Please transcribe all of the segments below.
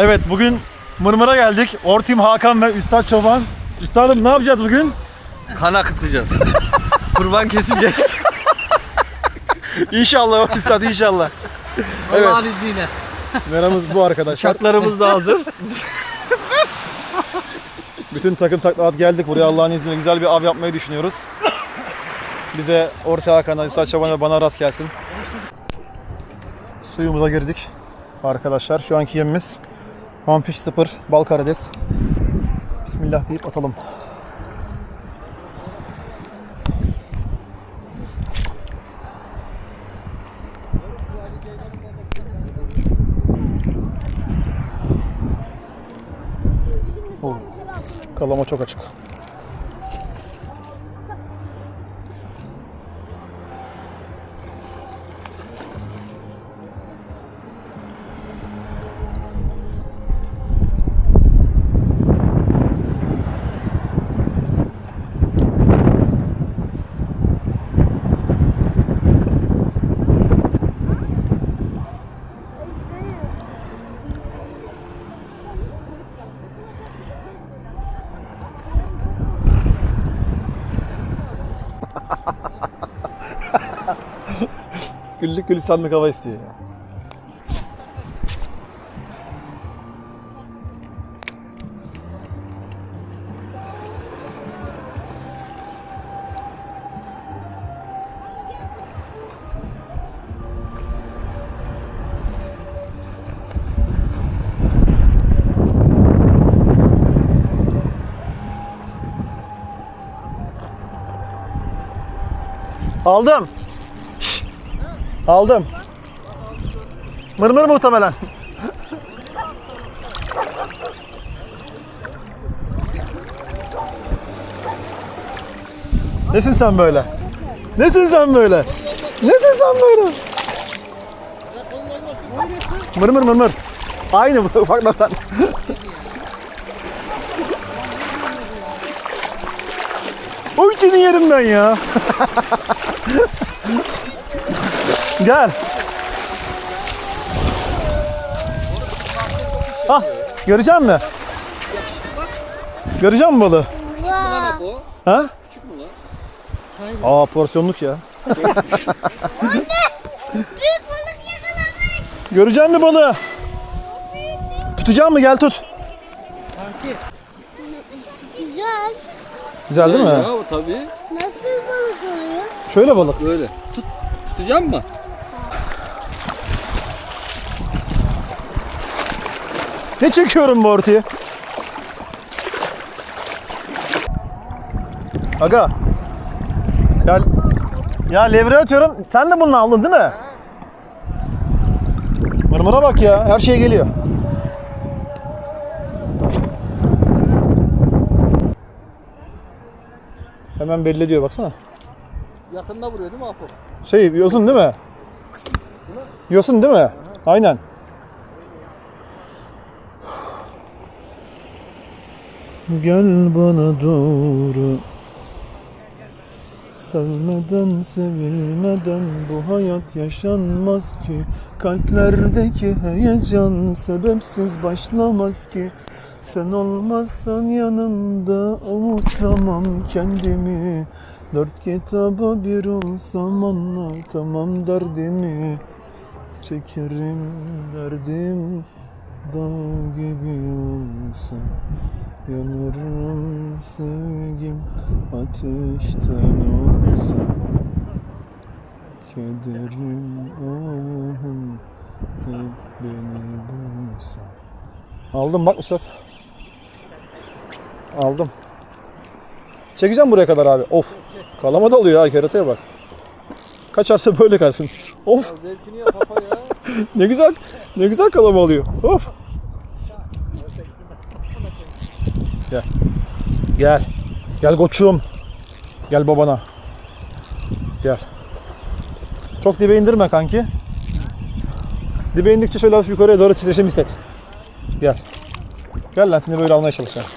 Evet bugün Mırmır'a geldik. Ortim Hakan ve Üstad Çoban. Üstadım ne yapacağız bugün? Kan akıtacağız. Kurban keseceğiz. İnşallah Üstad inşallah. Allah'ın izniyle. Meramız bu arkadaşlar. Şartlarımız da hazır. Bütün takım taklavat geldik buraya Allah'ın izniyle güzel bir av yapmayı düşünüyoruz. Bize Orta Hakan'a, Üstad Çoban ve bana rast gelsin. Suyumuza girdik arkadaşlar. Şu anki yemimiz Hamfiş sıfır, bal karides. Bismillah deyip atalım. Oo, Kalama çok açık. Güllük gülistanlık hava istiyor ya. Aldım. Aldım. Mırmır muhtemelen. Nesin sen böyle? Nesin sen böyle? Nesin sen böyle? Mırmır mırmır. Aynı bu ufaklardan. o içini yerim ben ya. Gel. Ah, göreceğim mi? Göreceğim mi balığı? Lan bu. Ha? Küçük mü lan? Aa porsiyonluk ya. Büyük balık yakalamış. Göreceğim mi balığı? Tutacağım mı? Gel tut. Güzel. Güzel değil mi? Ya tabii. Nasıl balık oluyor? Şöyle balık. Böyle. Tut. Tutacağım mı? Ne çekiyorum bu ortaya? Aga. Ya, ya levre atıyorum. Sen de bunu aldın değil mi? Mırmıra bak ya. Her şey geliyor. Hemen belli ediyor baksana. Yakında vuruyor değil mi Apo? Şey yosun değil mi? Yosun değil mi? Aynen. Gel bana doğru Sevmeden sevilmeden bu hayat yaşanmaz ki. Kalplerdeki heyecan sebepsiz başlamaz ki. Sen olmazsan yanımda avutamam kendimi. Dört kitaba bir olsam anlatamam derdimi. Çekerim derdim dağ gibi olsa Yanarım sevgim ateşten olsa. Kederim ahım hep beni bulsa. Aldım bak Mustafa Aldım. Çekeceğim buraya kadar abi. Of. Kalama da alıyor ha kerataya bak. Kaçarsa böyle kalsın. Of. Ne güzel. Ne güzel kalama alıyor. Of Gel. Gel. Gel koçum. Gel babana. Gel. Çok dibe indirme kanki. Dibe indikçe şöyle hafif yukarıya doğru titreşim hisset. Gel. Gel lan seni böyle almaya çalışacağım.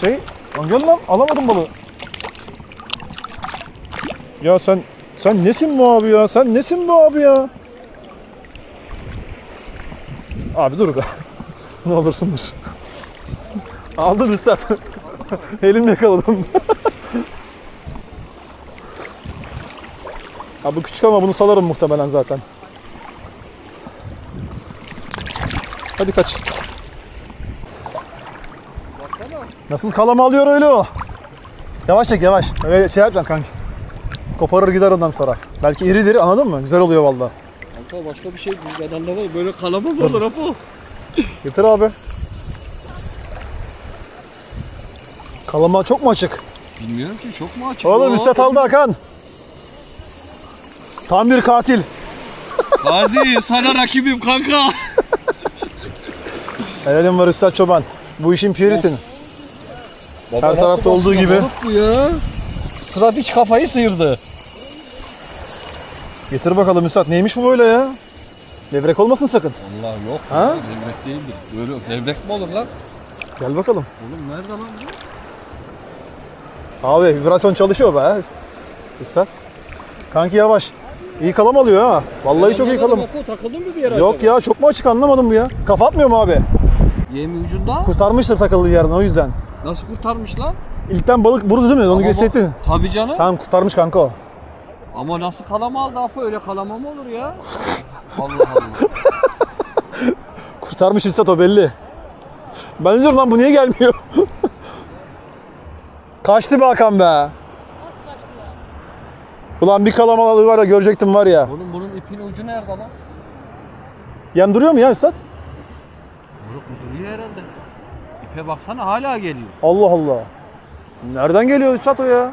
Şey, lan gel lan alamadım balığı. Ya sen sen nesin bu abi ya? Sen nesin bu abi ya? Abi dur be. ne olursun dur. Aldım üstad. Elimle yakaladım. ha bu küçük ama bunu salarım muhtemelen zaten. Hadi kaç. Baksana. Nasıl kalama alıyor öyle o? Yavaş çek yavaş. Öyle şey yapacaksın kanki. Koparır gider ondan sonra. Belki iridir anladın mı? Güzel oluyor valla. Kanka başka bir şey. Ben anlamadım. Böyle kalama mı olur Apo? Getir abi. Kalama çok mu açık? Bilmiyorum ki çok mu açık? Oğlum o? Üstad aldı Hakan. Tam bir katil. Gazi sana rakibim kanka. Helalim var Üstad Çoban. Bu işin pirisin. Her tarafta olduğu gibi. Bu ya. Sırat hiç kafayı sıyırdı. Getir bakalım Üstad. Neymiş bu böyle ya? Levrek olmasın sakın. Allah yok. Ha? Ha? Levrek değildir. Böyle levrek mi olur lan? Gel bakalım. Oğlum nerede lan bu? Abi vibrasyon çalışıyor be. Üstad. Kanki yavaş. İyi kalam alıyor ha. Vallahi çok iyi kalam. Apo takıldın mı bir yere Yok ya çok mu açık anlamadım bu ya. Kafa atmıyor mu abi? Yemi ucunda. Kurtarmıştır takıldığı yerden o yüzden. Nasıl kurtarmış lan? İlkten balık vurdu değil mi? Onu Ama gösterdin. Tabii canım. Tamam kurtarmış kanka o. Ama nasıl kalama aldı Apo? Öyle kalama mı olur ya? Allah Allah. Kurtarmış Üstad o belli. Ben diyorum lan bu niye gelmiyor? Kaçtı be Hakan be. Ulan bir kalamalı var ya görecektim var ya. Oğlum bunun ipin ucu nerede lan? Yem duruyor mu ya Üstad? Moruk bu duruyor herhalde. İpe baksana hala geliyor. Allah Allah. Nereden geliyor Üstad o ya?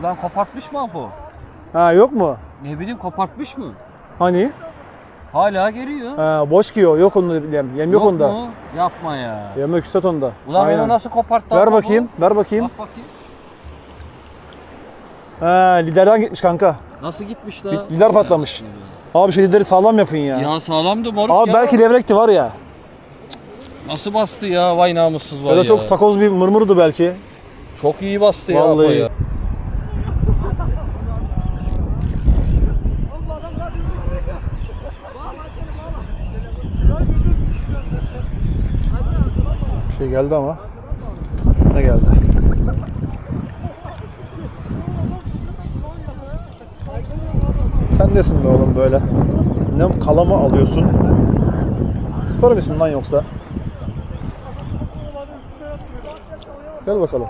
Ulan kopartmış mı Apo? Ha yok mu? Ne bileyim kopartmış mı? Hani? Hala geliyor. Ha boş o. Yok onda yem. Yem yok, onda. mu? Yapma ya. Yem yok Üstad onda. Ulan Aynen. onu nasıl koparttı Ver Apo bu? bakayım. Ver bakayım. Bak bakayım. Ha liderden gitmiş kanka. Nasıl gitmiş la? lider patlamış. Abi şu lideri sağlam yapın ya. Ya sağlamdı moruk Abi ya. belki levrekti var ya. Nasıl bastı ya? Vay namussuz vay Ya da çok takoz bir mırmırdı belki. Çok iyi bastı ya Vallahi. Ya. Bir şey geldi ama. Ne geldi? Sen nesin be oğlum böyle? Ne kalama alıyorsun? Spor misin lan yoksa? Gel bakalım.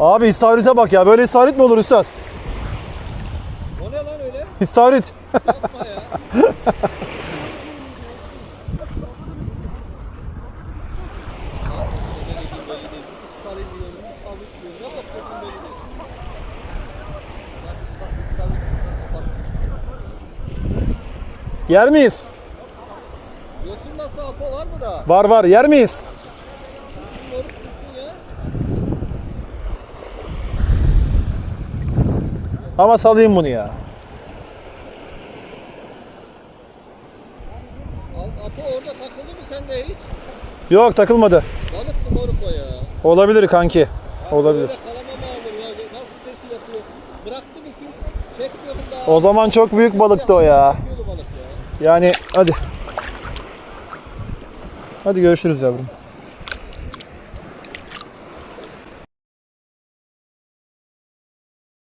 Abi istavrite bak ya. Böyle istavrit mi olur üstad? O ne lan öyle? İstavrit. Yapma ya. Yer miyiz? Apo var mı da? Var var. Yer miyiz? Ama salayım bunu ya. Apo orada takıldı mı sende hiç? Yok takılmadı. Balık mı moruk o ya? Olabilir kanki. Abi Olabilir. Nasıl sesi yapıyor? Bıraktım ipi. Çekmiyordum daha. O zaman çok büyük balıktı o ya. Yani hadi. Hadi görüşürüz yavrum.